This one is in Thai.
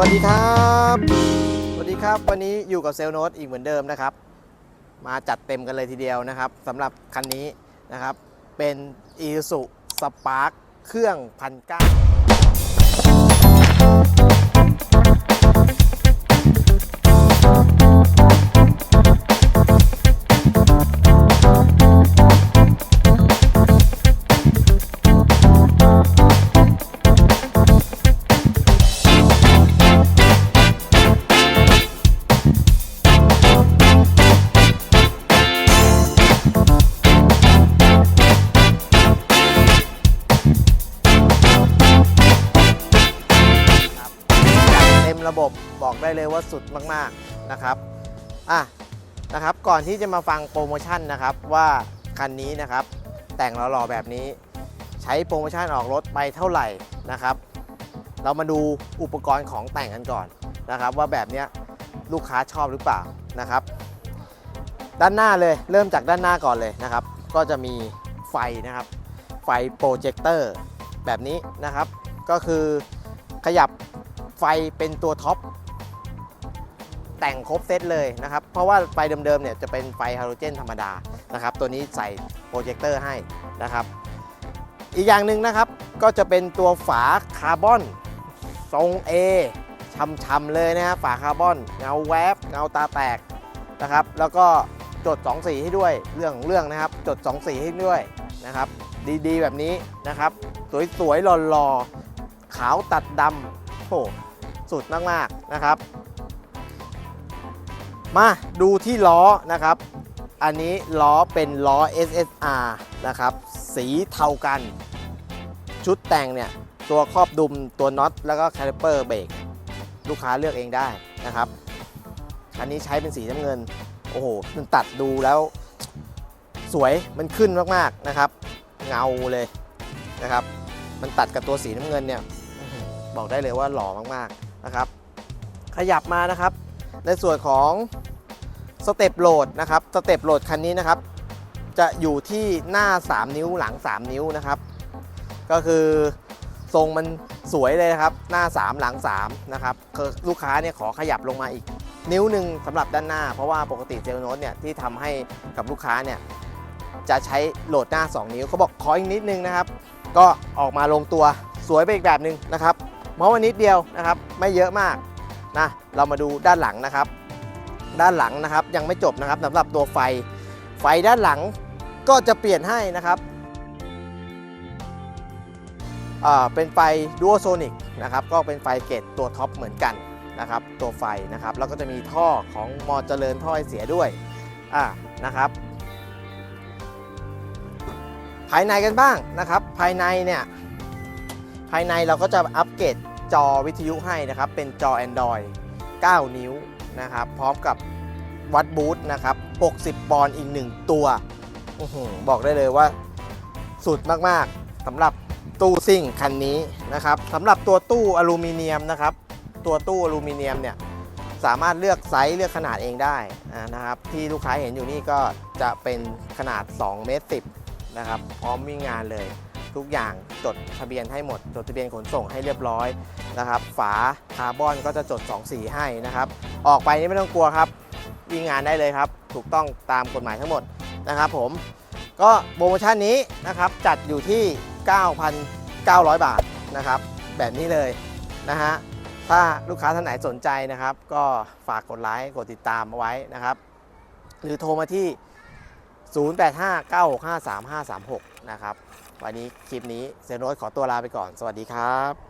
สวัสดีครับ สวัสดีครับวันนี้อยู่กับเซลล์โนตอีกเหมือนเดิมนะครับ มาจัดเต็มกันเลยทีเดียวนะครับสำหรับคันนี้นะครับ เป็น i s u Spark เครื่องพันเก้า ระบบบอกได้เลยว่าสุดมากๆนะครับอะนะครับก่อนที่จะมาฟังโปรโมชั่นนะครับว่าคันนี้นะครับ แต่งหล่อๆแบบนี้ ใช้โปรโมชั่นออกรถไปเท่าไหร่นะครับ เรามาดูอุปกรณ์ของแต่งกันก่อนนะครับ ว่าแบบนี้ลูกค้าชอบหรือเปล่านะครับ ด้านหน้าเลยเริ่มจากด้านหน้าก่อนเลยนะครับ ก็จะมีไฟนะครับ ไฟโปรเจคเตอร์แบบนี้นะครับ ก็คือขยับ ไฟเป็นตัวท็อปแต่งครบเซตเลยนะครับ เพราะว่าไฟเดิมๆเนี่ยจะเป็นไฟฮาโลเจนธรรมดานะครับ ตัวนี้ใส่โปรเจคเตอร์ให้นะครับ อีกอย่างหนึ่งนะครับก็จะเป็นตัวฝาคาร์บอนทรง A ช่ำๆเลยนะฮะฝาคาร์บอนเงาแวบเงาตาแตกนะครับ แล้วก็จด 2 สีให้ด้วยเรื่องของเรื่องนะครับ จด 2 สีให้ด้วยนะครับ ดีๆ แบบนี้นะครับ สวยๆหล่อๆขาวตัดดำโอ้ สุดมากๆนะครับ มาดูที่ล้อนะครับ อันนี้ล้อเป็นล้อ SSR นะครับ สีเทากัน ชุดแต่งเนี่ยตัวครอบดุมตัวน็อตแล้วก็คาลิเปอร์เบรกลูกค้าเลือกเองได้นะครับ อันนี้ใช้เป็นสีน้ำเงิน โอ้โห มันตัดดูแล้วสวยมันขึ้นมากๆนะครับ เงาเลยนะครับ มันตัดกับตัวสีน้ำเงินเนี่ย บอกได้เลยว่าหล่อมากๆ นะครับ ขยับมานะครับ ในส่วนของสเต็ปโหลดนะครับสเต็ปโหลดคันนี้นะครับ จะอยู่ที่หน้า 3 นิ้วหลัง 3 นิ้วนะครับ ก็คือทรงมันสวยเลยนะครับ หน้า 3 หลัง3นะครับลูกค้าเนี่ยขอขยับลงมาอีก นิ้วหนึ่งสำหรับด้านหน้า เพราะว่าปกติเซลโน้ตเนี่ยที่ทำให้กับลูกค้าเนี่ยจะใช้โหลดหน้า 2 นิ้วเขาบอกขออีกนิดนึงนะครับ ก็ออกมาลงตัวสวยไปอีกแบบหนึ่งนะครับ เพราว่านิดเดียวนะครับ ไม่เยอะมากนะเรามาดูด้านหลังนะครับ ด้านหลังนะครับยังไม่จบนะครับสำหรับตัวไฟ ไฟด้านหลังก็จะเปลี่ยนให้นะครับอ่าเป็นไฟ Duosonic นะครับก็เป็นไฟเกตตัวท็อปเหมือนกันนะครับ ตัวไฟนะครับแล้วก็จะมีท่อของมอเจริญท่อไอเสียด้วยอ่านะครับภายในกันบ้างนะครับ ภายในเนี่ยภายในเราก็จะอัปเกรด จอวิทยุให้นะครับ เป็นจอ Android 9 นิ้วนะครับ พร้อมกับวัดบูทนะครับ 60 ปอนด์อีก 1 ตัวอบอกได้เลยว่าสุดมาก ๆสำหรับตู้ซิ่งคันนี้นะครับสำหรับตัวตู้อลูมิเนียมนะครับ ตัวตู้อลูมิเนียมเนี่ยสามารถเลือกไซส์เลือกขนาดเองได้นะครับ ที่ลูกค้าเห็นอยู่นี่ก็จะเป็นขนาด2เมตร10นะครับพร้อมวิ่งงานเลย ทุกอย่างจดทะเบียนให้หมด จดทะเบียนขนส่งให้เรียบร้อยนะครับ ฝาคาร์บอนก็จะจด 2 สีให้นะครับ ออกไปนี่ไม่ต้องกลัวครับวิ่งงานได้เลยครับ ถูกต้องตามกฎหมายทั้งหมดนะครับผมก็โปรโมชั่นนี้นะครับจัดอยู่ที่ 9,900 บาทนะครับ แบบนี้เลยนะฮะถ้าลูกค้าท่านไหนสนใจนะครับ ก็ฝากกดไลค์กดติดตามเอาไว้นะครับ หรือโทรมาที่ 0859653536 นะครับ วันนี้คลิปนี้เซนโรสขอตัวลาไปก่อน สวัสดีครับ